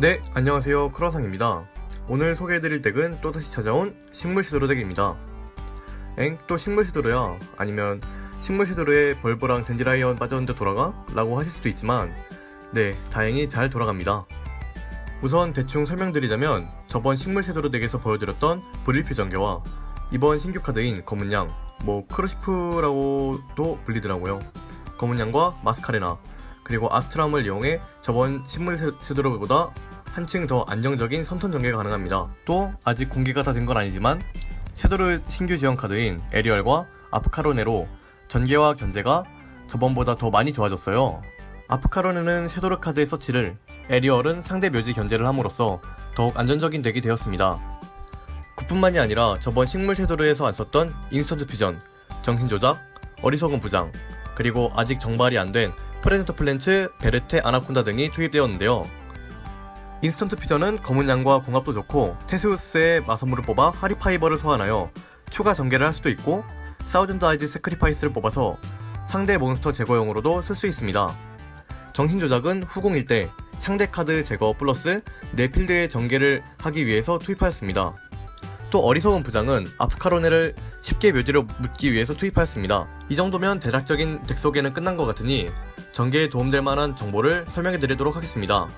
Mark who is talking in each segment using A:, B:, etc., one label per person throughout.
A: 네, 안녕하세요. 크로상입니다. 오늘 소개해드릴 덱은 또다시 찾아온 식물 시드로 덱입니다. 엥? 또 식물 시드로야? 아니면 식물 시드로에 벌브랑 덴디라이언 빠졌는데 돌아가? 라고 하실 수도 있지만 네, 다행히 잘 돌아갑니다. 우선 대충 설명드리자면 저번 식물 시드로 덱에서 보여드렸던 브릴피 전개와 이번 신규 카드인 검은 양, 뭐 크로시프라고도 불리더라고요. 검은 양과 마스카레나 그리고 아스트람을 이용해 저번 식물 시드로보다 한층 더 안정적인 선턴 전개가 가능합니다. 또 아직 공개가 다 된 건 아니지만 섀도르 신규 지원 카드인 에리얼과 아프카로네로 전개와 견제가 저번보다 더 많이 좋아졌어요. 아프카로네는 섀도르 카드의 서치를 에리얼은 상대 묘지 견제를 함으로써 더욱 안전적인 덱이 되었습니다. 그뿐만이 아니라 저번 식물 섀도르에서 안 썼던 인스턴트 퓨전, 정신조작, 어리석은 부장, 그리고 아직 정발이 안 된 프레젠터 플랜츠, 베르테, 아나콘다 등이 투입되었는데요. 인스턴트 퓨전은 검은 양과 궁합도 좋고 테세우스의 마선물을 뽑아 하리파이버를 소환하여 추가 전개를 할 수도 있고 사우전드 아이즈 세크리파이스를 뽑아서 상대 몬스터 제거용으로도 쓸 수 있습니다. 정신 조작은 후공일 때 상대 카드 제거 플러스 내 필드의 전개를 하기 위해서 투입하였습니다. 또 어리석은 부장은 아프카로네를 쉽게 묘지로 묻기 위해서 투입하였습니다. 이 정도면 대략적인 덱 소개는 끝난 것 같으니 전개에 도움될 만한 정보를 설명해 드리도록 하겠습니다.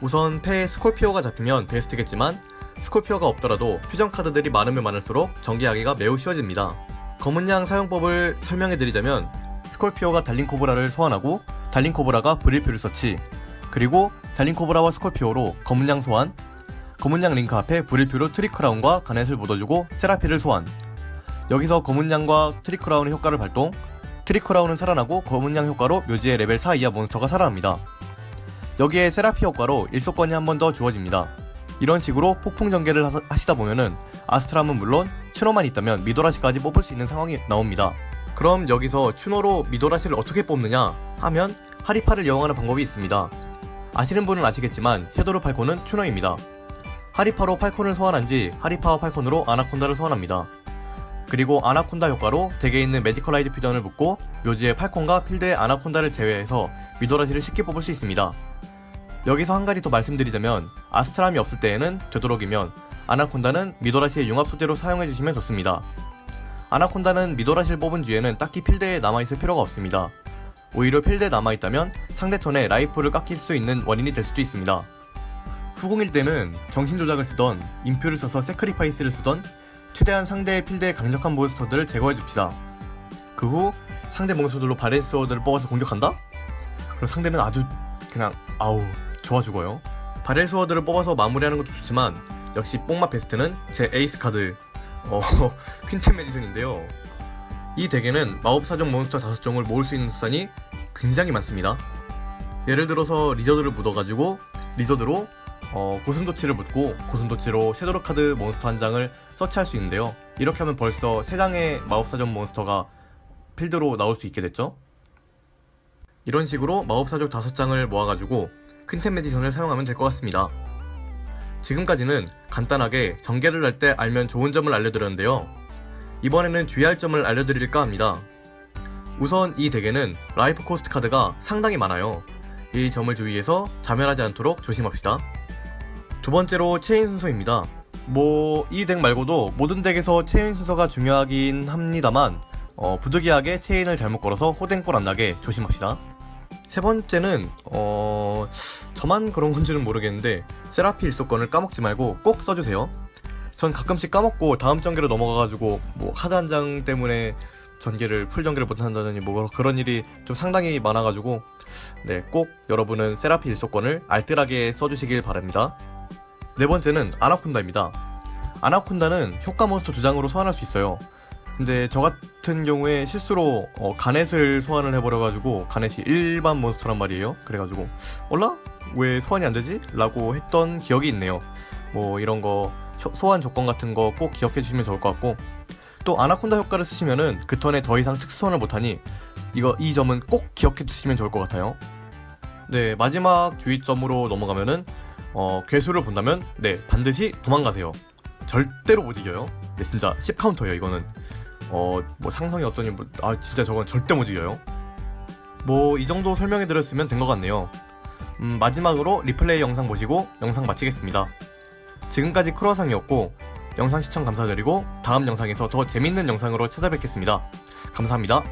A: 우선 패에 스콜피오가 잡히면 베스트겠지만 스콜피오가 없더라도 퓨전 카드들이 많으면 많을수록 전개하기가 매우 쉬워집니다. 검은 양 사용법을 설명해 드리자면 스콜피오가 달린 코브라를 소환하고 달린 코브라가 브릴피를 서치 그리고 달린 코브라와 스콜피오로 검은 양 소환 검은 양 링크 앞에 브릴피로 트리크라운과 가넷을 묻어주고 세라피를 소환 여기서 검은 양과 트리크라운의 효과를 발동 트리크라운은 살아나고 검은 양 효과로 묘지의 레벨 4 이하 몬스터가 살아납니다. 여기에 세라피 효과로 일속권이 한 번 더 주어집니다. 이런 식으로 폭풍 전개를 하시다 보면은 아스트람은 물론 추노만 있다면 미도라시까지 뽑을 수 있는 상황이 나옵니다. 그럼 여기서 추노로 미도라시를 어떻게 뽑느냐 하면 하리파를 이용하는 방법이 있습니다. 아시는 분은 아시겠지만 섀도르 팔콘은 추노입니다. 하리파로 팔콘을 소환한 뒤 하리파와 팔콘으로 아나콘다를 소환합니다. 그리고 아나콘다 효과로 덱에 있는 매지컬라이드 퓨전을 묶고 묘지의 팔콘과 필드의 아나콘다를 제외해서 미도라시를 쉽게 뽑을 수 있습니다. 여기서 한 가지 더 말씀드리자면 아스트람이 없을 때에는 되도록이면 아나콘다는 미도라시의 융합 소재로 사용해 주시면 좋습니다. 아나콘다는 미도라시를 뽑은 뒤에는 딱히 필드에 남아있을 필요가 없습니다. 오히려 필드에 남아있다면 상대 턴에 라이프를 깎일 수 있는 원인이 될 수도 있습니다. 후공일 때는 정신조작을 쓰던 인표를 써서 세크리파이스를 쓰던 최대한 상대의 필드의 강력한 몬스터들을 제거해줍시다. 그 후 상대 몬스터들로 바렌스워드를 뽑아서 공격한다? 그럼 상대는 아주 그냥 아우 좋아 죽어요. 바렐 스워드를 뽑아서 마무리하는 것도 좋지만 역시 뽕맛 베스트는 제 에이스 카드 어 퀸템 메디슨인데요. 이 덱에는 마법사정 몬스터 5종을 모을 수 있는 수단이 굉장히 많습니다. 예를 들어서 리저드를 묻어가지고 리저드로 어, 고슴도치를 묻고 고슴도치로 섀도르 카드 몬스터 한 장을 서치할 수 있는데요. 이렇게 하면 벌써 3장의 마법사정 몬스터가 필드로 나올 수 있게 됐죠. 이런 식으로 마법사적 5장을 모아가지고 퀸템 메디션을 사용하면 될 것 같습니다. 지금까지는 간단하게 전개를 할 때 알면 좋은 점을 알려드렸는데요. 이번에는 주의할 점을 알려드릴까 합니다. 우선 이 덱에는 라이프 코스트 카드가 상당히 많아요. 이 점을 주의해서 자멸하지 않도록 조심합시다. 두 번째로 체인 순서입니다. 뭐 이 덱 말고도 모든 덱에서 체인 순서가 중요하긴 합니다만 어, 부득이하게 체인을 잘못 걸어서 호댕골 안 나게 조심합시다. 세 번째는 어 저만 그런 건지는 모르겠는데 세라피 일소권을 까먹지 말고 꼭 써주세요. 전 가끔씩 까먹고 다음 전개로 넘어가가지고 뭐 카드 한 장 때문에 전개를 풀 전개를 못한다느니 뭐 그런 일이 좀 상당히 많아가지고 네 꼭 여러분은 세라피 일소권을 알뜰하게 써주시길 바랍니다. 네 번째는 아나콘다입니다. 아나콘다는 효과 몬스터 두 장으로 소환할 수 있어요. 근데 저 같은 경우에 실수로 어, 가넷을 소환을 해버려가지고 가넷이 일반 몬스터란 말이에요. 그래가지고 올라 왜 소환이 안 되지? 라고 했던 기억이 있네요. 뭐 이런 거 소- 소환 조건 같은 거 꼭 기억해 주시면 좋을 것 같고 또 아나콘다 효과를 쓰시면은 그 턴에 더 이상 특수 소환을 못하니 이거 이 점은 꼭 기억해 주시면 좋을 것 같아요. 네 마지막 주의점으로 넘어가면은 어, 괴수를 본다면 네 반드시 도망가세요. 절대로 못 이겨요. 네 진짜 10 카운터예요 이거는. 어 뭐 상성이 어떠니 뭐, 아 진짜 저건 절대 못 이겨요. 뭐 이 정도 설명해 드렸으면 된 것 같네요. 음, 마지막으로 리플레이 영상 보시고 영상 마치겠습니다. 지금까지 크로아상이었고 영상 시청 감사드리고 다음 영상에서 더 재밌는 영상으로 찾아뵙겠습니다. 감사합니다.